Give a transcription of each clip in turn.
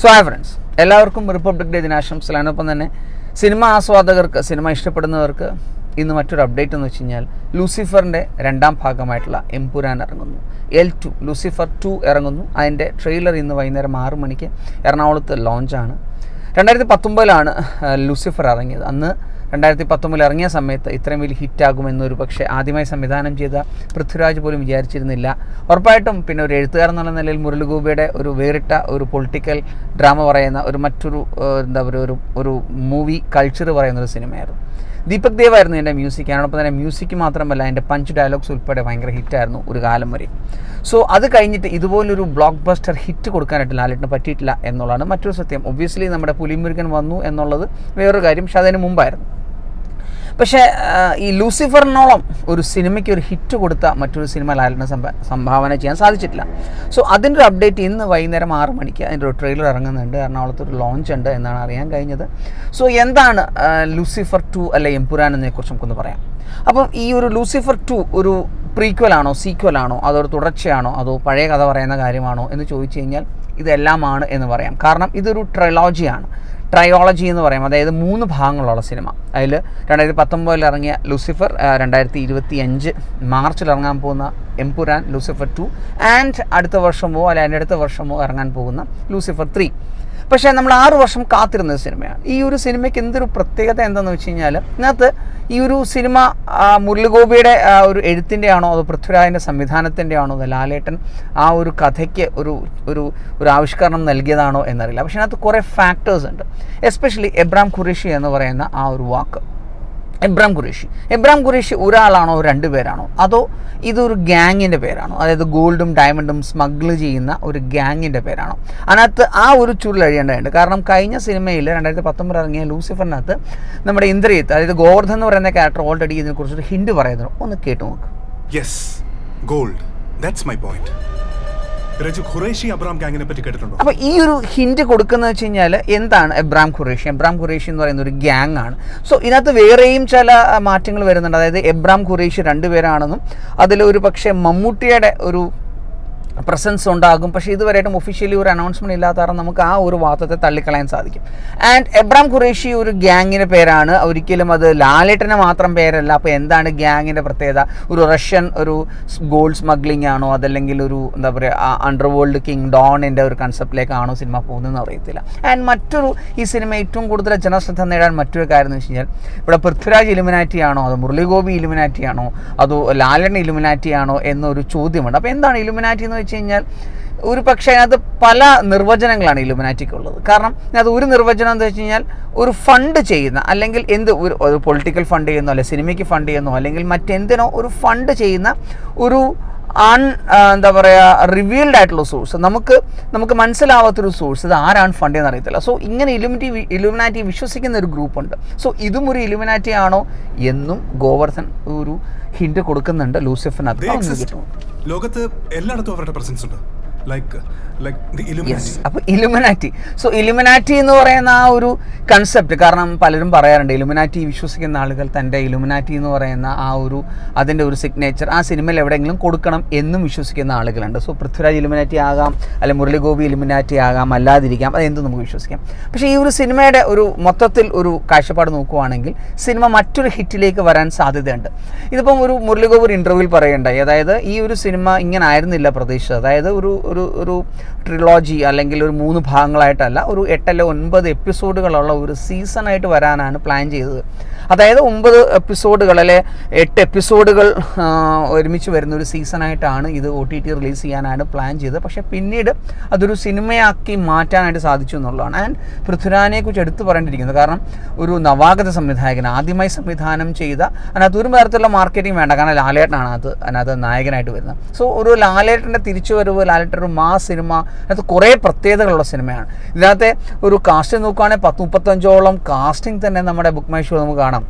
So hi friends എല്ലാവർക്കും republic day ദിനാശംസകൾ ഒപ്പം തന്നെ സിനിമ ആസ്വാദകർക്ക് സിനിമ ഇഷ്ടപ്പെടുന്നവർക്ക് ഇന്ന് മറ്റൊരു അപ്ഡേറ്റ് എന്ന് വെച്ച് കഴിഞ്ഞാൽ ലൂസിഫറിന്റെ രണ്ടാം ഭാഗമായിട്ടുള്ള എംപുരാൻ ഇറങ്ങുന്നു. എൽ ടു ലൂസിഫർ ടു ഇറങ്ങുന്നു. അതിന്റെ ട്രെയിലർ ഇന്ന് വൈകുന്നേരം ആറ് മണിക്ക് എറണാകുളത്ത് ലോഞ്ചാണ് രണ്ടായിരത്തി പത്തൊമ്പതിലാണ് ലൂസിഫർ ഇറങ്ങിയത്. അന്ന് രണ്ടായിരത്തി പത്തൊമ്പതിൽ ഇറങ്ങിയ സമയത്ത് ഇത്രയും വലിയ ഹിറ്റാകുമെന്നൊരു പക്ഷേ ആദ്യമായി സംവിധാനം ചെയ്ത പൃഥ്വിരാജ് പോലും വിചാരിച്ചിരുന്നില്ല. ഉറപ്പായിട്ടും പിന്നെ ഒരു എഴുത്തുകാരൻ എന്നുള്ള നിലയിൽ മുരളിഗോപിയുടെ ഒരു വേറിട്ട ഒരു പൊളിറ്റിക്കൽ ഡ്രാമ പറയുന്ന ഒരു മറ്റൊരു എന്താ പറയുക ഒരു ഒരു മൂവി കൾച്ചർ പറയുന്ന ഒരു സിനിമയായിരുന്നു. ദീപക് ദേവ് ആയിരുന്നു എന്റെ മ്യൂസിക് അതിനോടൊപ്പം തന്നെ മ്യൂസിക് മാത്രമല്ല എന്റെ പഞ്ച് ഡയലോഗ്സ് ഉൾപ്പെടെ ഭയങ്കര ഹിറ്റായിരുന്നു ഒരു കാലം വരെ. സോ അത് കഴിഞ്ഞിട്ട് ഇതുപോലൊരു ബ്ലോക്ക് ബസ്റ്റർ ഹിറ്റ് കൊടുക്കാനായിട്ട് ലാലിട്ടിന് പറ്റിയിട്ടില്ല എന്നുള്ളതാണ് മറ്റൊരു സത്യം. ഒബ്വിയസ്ലി നമ്മുടെ പുലിമുരുകൻ വന്നു എന്നുള്ളത് വേറൊരു കാര്യം പക്ഷെ അതിന് മുമ്പായിരുന്നു. പക്ഷേ ഈ ലൂസിഫറിനോളം ഒരു സിനിമയ്ക്ക് ഒരു ഹിറ്റ് കൊടുത്ത മറ്റൊരു സിനിമ ലാലിന് സംഭ സംഭാവന ചെയ്യാൻ സാധിച്ചിട്ടില്ല. സോ അതിന്റെ ഒരു അപ്ഡേറ്റ് ഇന്ന് വൈകുന്നേരം ആറ് മണിക്ക് അതിന്റെ ഒരു ട്രെയിലർ ഇറങ്ങുന്നുണ്ട്. എറണാകുളത്ത് ഒരു ലോഞ്ച് ഉണ്ട് എന്നാണ് അറിയാൻ കഴിഞ്ഞത്. സോ എന്താണ് ലൂസിഫർ ടു അല്ലെ എംപുരാൻ എന്നതിനെക്കുറിച്ച് നമുക്കൊന്ന് പറയാം. അപ്പം ഈ ഒരു ലൂസിഫർ ടു ഒരു സീക്വൽ ആണോ അതോ തുടർച്ചയാണോ അതോ പഴയ കഥ പറയുന്ന കാര്യമാണോ എന്ന് ചോദിച്ചു കഴിഞ്ഞാൽ ഇതെല്ലാമാണ് എന്ന് പറയാം. കാരണം ഇതൊരു ട്രയോളജിയാണ് ട്രയോളജി എന്ന് പറയും. അതായത് മൂന്ന് ഭാഗങ്ങളുള്ള സിനിമ. അതിൽ രണ്ടായിരത്തി പത്തൊമ്പതിൽ ഇറങ്ങിയ ലൂസിഫർ രണ്ടായിരത്തി ഇരുപത്തി അഞ്ച് മാർച്ചിൽ ഇറങ്ങാൻ പോകുന്ന എംപുരാൻ ലൂസിഫർ ടു ആൻഡ് അടുത്ത വർഷമോ അല്ലെ അതിന്റെ അടുത്ത വർഷമോ ഇറങ്ങാൻ പോകുന്ന ലൂസിഫർ ത്രീ. പക്ഷേ നമ്മൾ ആറു വർഷം കാത്തിരുന്ന സിനിമയാണ്. ഈ ഒരു സിനിമയ്ക്ക് എന്തൊരു പ്രത്യേകത എന്താണെന്ന് വെച്ച് കഴിഞ്ഞാൽ ഇതിനകത്ത് ഈ ഒരു സിനിമ മുരളിഗോപിയുടെ ഒരു എഴുത്തിന്റെ ആണോ അതോ പൃഥ്വിരാജിന്റെ സംവിധാനത്തിന്റെ ആണോ അതോ ലാലേട്ടൻ ആ ഒരു കഥയ്ക്ക് ഒരു ഒരു ഒരു ആവിഷ്കരണം നൽകിയതാണോ എന്നറിയില്ല. പക്ഷേ അതിനകത്ത് കുറേ ഫാക്ടേഴ്സ് ഉണ്ട്. എസ്പെഷ്യലി എബ്രാം ഖുറേഷി എന്ന് പറയുന്ന ആ ഒരു വാക്ക്. എബ്രാം ഖുറേഷി എബ്രാം ഖുറേഷി ഒരാളാണോ രണ്ട് പേരാണോ? അതോ ഇതൊരു ഗ്യാങ്ങിന്റെ പേരാണോ? അതായത് ഗോൾഡും ഡയമണ്ടും സ്മഗിൾ ചെയ്യുന്ന ഒരു ഗ്യാങ്ങിന്റെ പേരാണോ? അതിനകത്ത് ആ ഒരു ചുരുൾ അഴിയേണ്ടതുണ്ട്. കാരണം കഴിഞ്ഞ സിനിമയിൽ രണ്ടായിരത്തി പത്തൊമ്പത് ഇറങ്ങിയ ലൂസിഫറിനകത്ത് നമ്മുടെ ഇന്ദ്രിയത്ത് അതായത് ഗോവർദ്ധൻ എന്ന് പറയുന്ന ക്യാരക്ടർ ഓൾറെഡി ഇതിനെക്കുറിച്ചൊരു ഹിൻഡ് പറയുന്നു ഒന്ന് കേട്ടു നോക്ക്. Yes gold that's my point അപ്പോൾ ഈ ഒരു ഹിന്റ് കൊടുക്കുന്നത് വെച്ച് കഴിഞ്ഞാൽ എന്താണ് എബ്രാം ഖുറേഷി? എബ്രാം ഖുറേഷി എന്ന് പറയുന്ന ഒരു ഗ്യാങ് ആണ്. സോ ഇതിനകത്ത് വേറെയും ചില മാറ്റങ്ങൾ വരുന്നുണ്ട്. അതായത് എബ്രാം ഖുറേഷി രണ്ടുപേരാണെന്നും അതിൽ ഒരു പക്ഷേ മമ്മൂട്ടിയുടെ ഒരു പ്രസൻസ് ഉണ്ടാകും. പക്ഷേ ഇതുവരെയായിട്ടും ഒഫീഷ്യലി ഒരു അനൗൺസ്മെന്റ് ഇല്ലാത്ത കാരണം നമുക്ക് ആ ഒരു വാദത്തെ തള്ളിക്കളയാൻ സാധിക്കും. ആൻഡ് എബ്രാം ഖുറേഷി ഒരു ഗ്യാങ്ങിന്റെ പേരാണ്. ഒരിക്കലും അത് ലാലേട്ടനെ മാത്രം പേരല്ല. അപ്പോൾ എന്താണ് ഗ്യാങ്ങിന്റെ പ്രത്യേകത? ഒരു റഷ്യൻ ഒരു ഗോൾഡ് സ്മഗ്ലിംഗ് ആണോ? അതല്ലെങ്കിൽ ഒരു എന്താ പറയുക അണ്ടർ വേൾഡ് കിങ് ഡോണിന്റെ ഒരു കൺസെപ്റ്റിലേക്കാണോ സിനിമ പോകുന്നതെന്ന് അറിയത്തില്ല. ആൻഡ് മറ്റൊരു ഈ സിനിമ ഏറ്റവും കൂടുതൽ ജനശ്രദ്ധ നേടാൻ മറ്റൊരു കാര്യം എന്ന് വെച്ച് കഴിഞ്ഞാൽ ഇവിടെ പൃഥ്വിരാജ് ഇലുമിനാറ്റി ആണോ? അതോ മുരളിഗോപി ഇലുമിനാറ്റി ആണോ? അതോ ലാലൻ ഇലുമിനാറ്റി ആണോ എന്നൊരു ചോദ്യമുണ്ട്. അപ്പോൾ എന്താണ് ഇലുമിനാറ്റി എന്ന് വെച്ച് കഴിഞ്ഞാൽ ഒരു പക്ഷേ അതിനകത്ത് പല നിർവചനങ്ങളാണ് ഇലുമിനാറ്റിക്കുള്ളത് കാരണം അത് ഒരു നിർവചനം എന്ന് വെച്ച് കഴിഞ്ഞാൽ ഒരു ഫണ്ട് ചെയ്യുന്ന അല്ലെങ്കിൽ എന്ത് ഒരു ഒരു പൊളിറ്റിക്കൽ ഫണ്ട് ചെയ്യുന്നോ അല്ലെങ്കിൽ സിനിമയ്ക്ക് ഫണ്ട് ചെയ്യുന്നോ അല്ലെങ്കിൽ മറ്റെന്തിനോ ഒരു ഫണ്ട് ചെയ്യുന്ന ഒരു അൺ എന്താ പറയുക റിവീൽഡ് ആയിട്ടുള്ള സോഴ്സ് നമുക്ക് നമുക്ക് മനസ്സിലാവാത്തൊരു സോഴ്സ് ഇത് ആരാണ് ഫണ്ട് ചെയ്യുന്ന അറിയത്തില്ല. സോ ഇങ്ങനെ ഇലുമിറ്റി ഇലുമിനാറ്റി വിശ്വസിക്കുന്ന ഒരു ഗ്രൂപ്പുണ്ട് സോ ഇതും ഒരു ഇലുമിനാറ്റി ആണോ എന്നും ഗോവർദ്ധൻ ഒരു ഹിൻഡ് കൊടുക്കുന്നുണ്ട്. ലൂസിഫിനകത്ത് ലോകത്ത് എല്ലായിടത്തും അവരുടെ പ്രസൻസ് ഉണ്ട്. ലൈക്ക് ലൈക്ക് അപ്പോൾ ഇലുമിനാറ്റി സോ ഇലുമിനാറ്റി എന്ന് പറയുന്ന ആ ഒരു കൺസെപ്റ്റ് കാരണം പലരും പറയാറുണ്ട് ഇലുമിനാറ്റി വിശ്വസിക്കുന്ന ആളുകൾ തന്റെ ഇലുമിനാറ്റി എന്ന് പറയുന്ന ആ ഒരു അതിന്റെ ഒരു സിഗ്നേച്ചർ ആ സിനിമയിൽ എവിടെയെങ്കിലും കൊടുക്കണം എന്നും വിശ്വസിക്കുന്ന ആളുകളുണ്ട്. സോ പൃഥ്വിരാജ് ഇലുമിനാറ്റി ആകാം അല്ലെങ്കിൽ മുരളിഗോപി ഇലുമിനാറ്റി ആകാം അല്ലാതിരിക്കാം അതെന്ത് നമുക്ക് വിശ്വസിക്കാം. പക്ഷേ ഈ ഒരു സിനിമയുടെ ഒരു മൊത്തത്തിൽ ഒരു കാഴ്ചപ്പാട് നോക്കുവാണെങ്കിൽ സിനിമ മറ്റൊരു ഹിറ്റിലേക്ക് വരാൻ സാധ്യതയുണ്ട്. ഇതിപ്പം ഒരു മുരളിഗോപി ഒരു ഇന്റർവ്യൂവിൽ പറയുണ്ടായി. അതായത് ഈ ഒരു സിനിമ ഇങ്ങനെ ആയിരുന്നില്ല പ്രതീക്ഷിച്ചത്. അതായത് ഒരു ഒരു ഒരു ട്രിലോജി അല്ലെങ്കിൽ ഒരു മൂന്ന് ഭാഗങ്ങളായിട്ടല്ല ഒരു എട്ടല്ലോ ഒൻപത് എപ്പിസോഡുകളുള്ള ഒരു സീസണായിട്ട് വരാനാണ് പ്ലാൻ ചെയ്തത്. അതായത് ഒമ്പത് എപ്പിസോഡുകൾ അല്ലെ എട്ട് എപ്പിസോഡുകൾ ഒരുമിച്ച് വരുന്ന ഒരു സീസണായിട്ടാണ് ഇത് ഒ ടി ടി റിലീസ് ചെയ്യാനാണ് പ്ലാൻ ചെയ്തത്. പക്ഷേ പിന്നീട് അതൊരു സിനിമയാക്കി മാറ്റാനായിട്ട് സാധിച്ചു എന്നുള്ളതാണ്. ആൻഡ് പൃഥ്വിരാജിനെ കുറിച്ച് എടുത്തു പറയേണ്ടിയിരിക്കുന്നത് കാരണം ഒരു നവാഗത സംവിധായകൻ ആദ്യമായി സംവിധാനം ചെയ്ത അതിനകത്ത് ഒരു തരത്തിലുള്ള മാർക്കറ്റിംഗ് വേണ്ട. കാരണം ലാലേട്ടനാണ് അത് അതിനകത്ത് നായകനായിട്ട് വരുന്നത്. സോ ഒരു ലാലേട്ടന്റെ തിരിച്ചുവരവ് ലാലേട്ടൻ ഒരു മാ സിനിമ അതിനകത്ത് കുറേ പ്രത്യേകതകളുള്ള സിനിമയാണ്. ഇതിനകത്തെ ഒരു കാസ്റ്റ് നോക്കുകയാണെങ്കിൽ പത്ത് മുപ്പത്തഞ്ചോളം കാസ്റ്റിംഗ് തന്നെ നമ്മുടെ ബുക്ക് മൈ ഷോ നമുക്ക് കാണാം.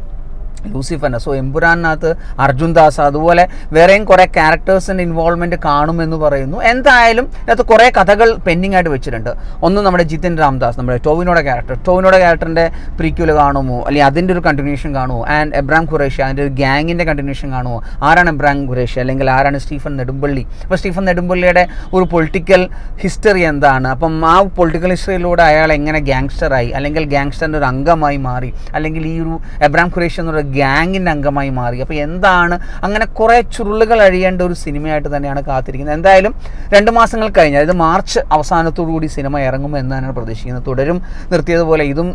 ലൂസിഫറിന്റെ. സോ എമ്പുരാനകത്ത് അർജുൻ ദാസ് അതുപോലെ വേറെയും കുറേ ക്യാരക്ടേഴ്സിന്റെ ഇൻവോൾവ്മെന്റ് കാണുമെന്ന് പറയുന്നു. എന്തായാലും ഇതിനകത്ത് കുറേ കഥകൾ പെൻഡിങ് ആയിട്ട് വെച്ചിട്ടുണ്ട്. ഒന്ന് നമ്മുടെ ജിതിൻ രാംദാസ് നമ്മുടെ ടോവിനോടെ ക്യാരക്ടർ. ടോവിനോടെ ക്യാരക്ടറിന്റെ പ്രീക്വൽ കാണുമോ? അല്ലെങ്കിൽ അതിന്റെ ഒരു കണ്ടിന്യൂഷൻ കാണുമോ? ആൻഡ് എബ്രാം ഖുറേഷി അതിന്റെ ഒരു ഗ്യാങ്ങിന്റെ കണ്ടിന്യൂഷൻ കാണുമോ? ആരാണ് എബ്രാം ഖുറേഷി? അല്ലെങ്കിൽ ആരാണ് സ്റ്റീഫൻ നെടുമ്പള്ളി? അപ്പോൾ സ്റ്റീഫൻ നെടുമ്പള്ളിയുടെ ഒരു പൊളിറ്റിക്കൽ ഹിസ്റ്ററി എന്താണ്? അപ്പം ആ പൊളിറ്റിക്കൽ ഹിസ്റ്ററിയിലൂടെ അയാൾ എങ്ങനെ ഗ്യാങ്സ്റ്ററായി അല്ലെങ്കിൽ ഗ്യാങ്സ്റ്ററിന്റെ ഒരു അംഗമായി മാറി? അല്ലെങ്കിൽ ഈ ഒരു എബ്രാം ഖുറേഷി എന്നൊരു ഗ്യാങ്ങിന്റെ അംഗമായി മാറി. അപ്പോൾ എന്താണ്? അങ്ങനെ കുറേ ചുരുളുകൾ അഴിയേണ്ട ഒരു സിനിമയായിട്ട് തന്നെയാണ് കാത്തിരിക്കുന്നത്. എന്തായാലും രണ്ട് മാസങ്ങൾ കഴിഞ്ഞ് അതായത് മാർച്ച് അവസാനത്തോടു കൂടി സിനിമ ഇറങ്ങും എന്നാണ് പ്രതീക്ഷിക്കുന്നത്. തുടരും നിർത്തിയതുപോലെ ഇതും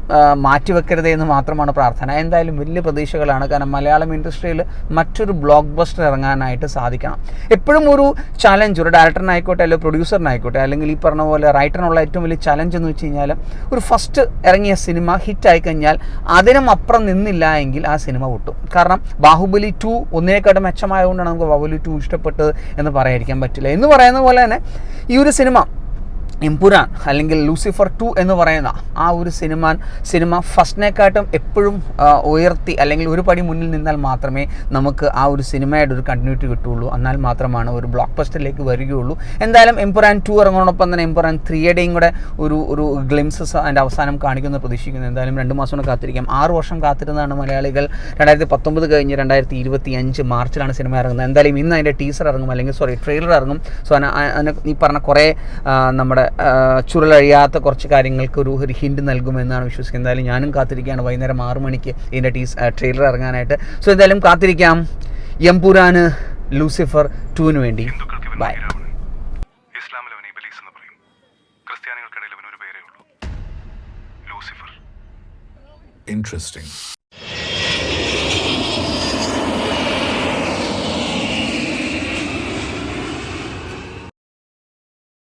മാറ്റിവെക്കരുത് എന്ന് മാത്രമാണ് പ്രാർത്ഥന. എന്തായാലും വലിയ പ്രതീക്ഷകളാണ്. കാരണം മലയാളം ഇൻഡസ്ട്രിയിൽ മറ്റൊരു ബ്ലോക്ക് ബസ്റ്റർ ഇറങ്ങാനായിട്ട് സാധിക്കണം. എപ്പോഴും ഒരു ചലഞ്ച് ഒരു ഡയറക്ടറിനായിക്കോട്ടെ അല്ലെങ്കിൽ പ്രൊഡ്യൂസറിനായിക്കോട്ടെ അല്ലെങ്കിൽ ഈ പറഞ്ഞ പോലെ റൈറ്ററിനുള്ള ഏറ്റവും വലിയ ചലഞ്ച് എന്ന് വെച്ച് കഴിഞ്ഞാൽ ഒരു ഫസ്റ്റ് ഇറങ്ങിയ സിനിമ ഹിറ്റായി കഴിഞ്ഞാൽ അതിനും അപ്പുറം നിന്നില്ല എങ്കിൽ ആ സിനിമ പൊട്ടും കാരണം ബാഹുബലി ടു ഒന്നിനെക്കാട്ടും മെച്ചമായതുകൊണ്ടാണ് നമുക്ക് ബാഹുബലി ടു ഇഷ്ടപ്പെട്ടത് എന്ന് പറയാതിരിക്കാൻ പറ്റില്ല. എന്ന് പറയുന്ന പോലെ തന്നെ ഈ ഒരു സിനിമ എംപുരാൻ അല്ലെങ്കിൽ ലൂസിഫർ ടു എന്ന് പറയുന്ന ആ ഒരു സിനിമ സിനിമ ഫസ്റ്റിനെക്കാട്ടും എപ്പോഴും ഉയർത്തി അല്ലെങ്കിൽ ഒരു പടി മുന്നിൽ നിന്നാൽ മാത്രമേ നമുക്ക് ആ ഒരു സിനിമയുടെ ഒരു കണ്ടിന്യൂറ്റി കിട്ടുകയുള്ളൂ. എന്നാൽ മാത്രമാണ് ഒരു ബ്ലോക്ക് ബസ്റ്ററിലേക്ക് വരികയുള്ളൂ. എന്തായാലും എംപുരാൻ ടു ഇറങ്ങുന്നതോടൊപ്പം തന്നെ എംപുരാൻ ത്രീയുടെയും കൂടെ ഒരു ഒരു ഗ്ലിംസസ് അതിന്റെ അവസാനം കാണിക്കുന്ന പ്രതീക്ഷിക്കുന്നു. എന്തായാലും രണ്ട് മാസം കൊണ്ട് കാത്തിരിക്കാം. ആറ് വർഷം കാത്തിരുന്നതാണ് മലയാളികൾ. രണ്ടായിരത്തി പത്തൊമ്പത് കഴിഞ്ഞ് രണ്ടായിരത്തി ഇരുപത്തി അഞ്ച് മാർച്ചിലാണ് സിനിമ ഇറങ്ങുന്നത്. എന്തായാലും ഇന്ന് അതിന്റെ ടീസർ ഇറങ്ങും. അല്ലെങ്കിൽ സോറി ട്രെയിലർ ഇറങ്ങും. സോ അതിന് ഈ പറഞ്ഞ കുറേ നമ്മുടെ ചുരുളഴിയാത്ത കുറച്ച് കാര്യങ്ങൾക്ക് ഒരു ഒരു ഹിൻഡ് നൽകുമെന്നാണ് വിശ്വസിക്കുന്നത്. എന്തായാലും ഞാനും കാത്തിരിക്കുകയാണ് വൈകുന്നേരം ആറ് മണിക്ക് ഇതിന്റെ ടീസ് ട്രെയിലർ ഇറങ്ങാനായിട്ട്. സോ എന്തായാലും കാത്തിരിക്കാം. എംപുരാന് ലൂസിഫർ ടുവിന് വേണ്ടി. ബൈ ഇസ്ലാമിൽ അവൻ ഇബലീസ് എന്ന് പറയും. ക്രിസ്ത്യാനികൾക്കിടയിൽ അവൻ ഒരു പേരേ ഉള്ളൂ. ലൂസിഫർ. Interesting.